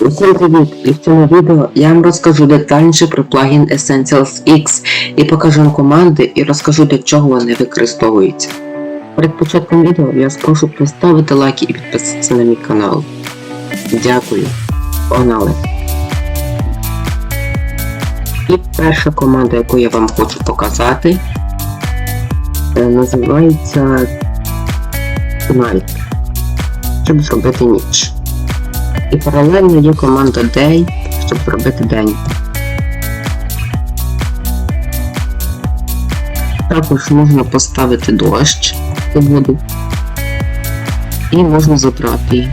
Усім привіт! І в цьому відео я вам розкажу детальніше про плагін Essentials X і покажу вам команди і розкажу для чого вони використовуються. Перед початком відео я вас прошу поставити лайки і підписатися на мій канал. Дякую. Погнали! І перша команда, яку я вам хочу показати, е, називається Night, щоб зробити ніч. І паралельно є команда Day, щоб зробити день. Також можна поставити дощ у воду. І можна забрати її.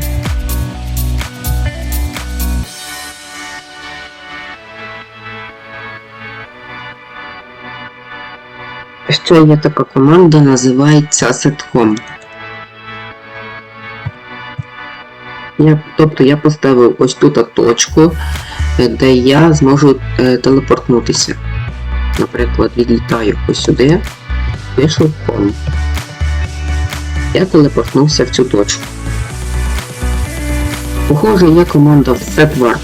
Ще є така команда, називається Setcom. Я, тобто я поставив ось тут точку, е, де я зможу е, телепортнутися. Наприклад, відлітаю ось сюди, пишу home. Я телепортнувся в цю точку. Похоже, є команда setWarp.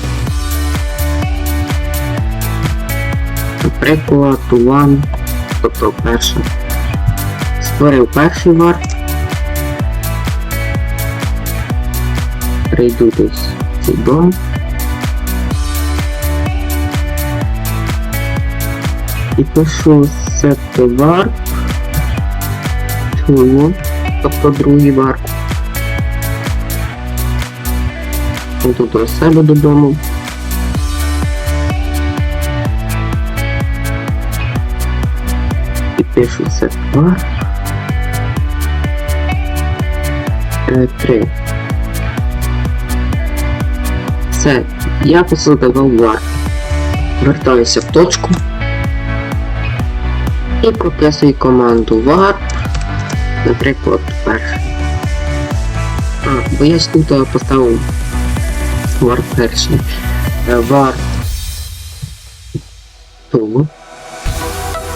Наприклад, one, тобто перша. Створив перший варп. Прийду десь в. І пишу set warp to, тобто другий варп. Йду до себе додому. І пишу set warp. Е, Три. Все, я посадив вар. Вертаюся в точку і прописую команду var, наприклад, перший. А, бо я тут поставив var перший. Е, var ту.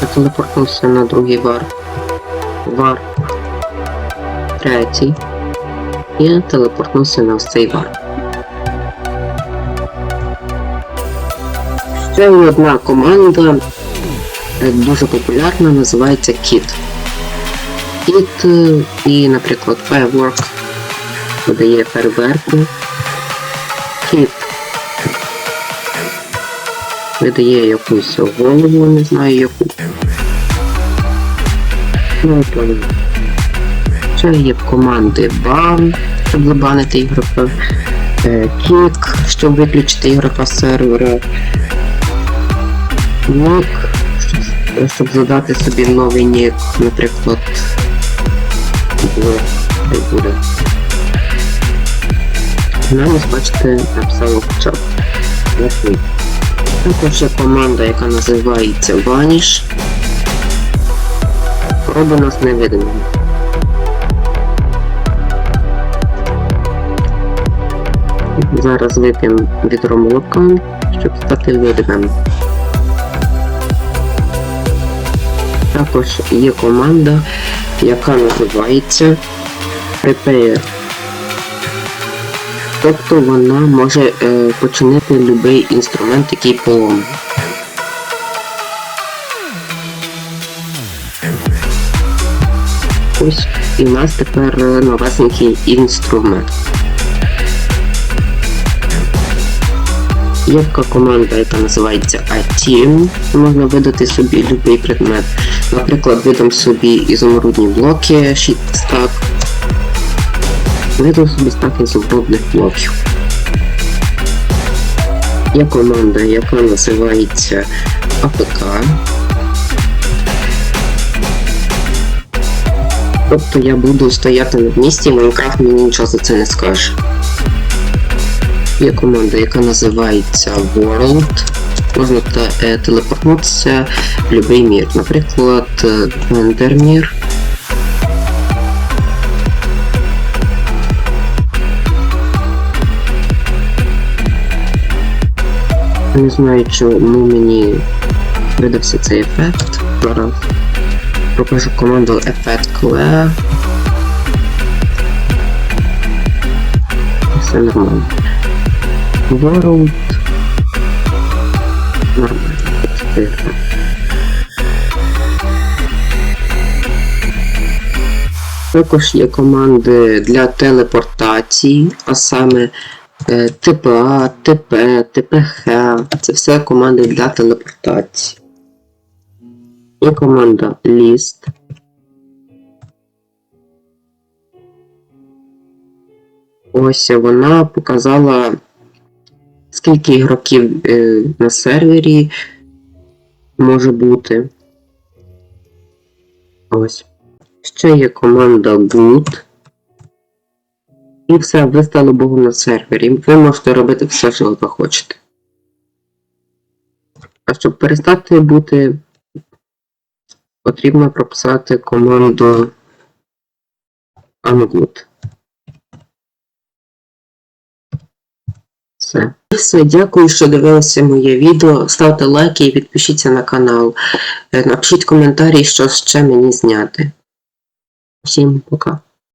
Я телепортнувся на другий var. var третій. І телепортнувся на цей var. Ще одна команда, е, дуже популярна, називається Kit. Kit е, і, наприклад, Firework видає фейерверку. Kit видає якусь голову, не знаю яку. Ну, Ще є команди BAN, щоб забанити ігрока. е, Kick, щоб виключити ігрока з сервера. Нік, щоб, задати собі новий нік, наприклад. Де буде. Нам бачите, написало хоча Також є команда, яка називається Vanish. Робить нас невидимими. Зараз вип'ємо відро молока, щоб стати видимим. Також є команда, яка називається Prepare. Тобто вона може е, починити будь-який інструмент, який поломаний. Ось і в нас тепер новесенький інструмент. Така команда, яка називається iTeam. Можна видати собі будь-який предмет. Наприклад, видам собі ізумрудні блоки, стак. Видам собі стак ізумрудних блоків. Є команда, яка називається APK. Тобто я буду стояти на місці, Майнкрафт мені нічого за це не скаже. Є команда, яка називається World. Можна те, е, телепортнутися в будь-який мір. Наприклад, Ендермір. Не знаю, чому мені видався цей ефект. Зараз покажу команду Effect Clear. Все нормально. World. Також є команди для телепортації, а саме е, ТПА, ТП, ТПХ. Це все команди для телепортації. Є команда List. Ось вона показала, скільки ігроків е, на сервері може бути. Ось. Ще є команда Good. І все, ви стали богом на сервері. Ви можете робити все, що ви хочете. А щоб перестати бути, потрібно прописати команду Ungood. Все. Все, дякую, що дивилися моє відео. Ставте лайки і підпишіться на канал. Е, Напишіть коментарі, що ще мені зняти. Всім пока.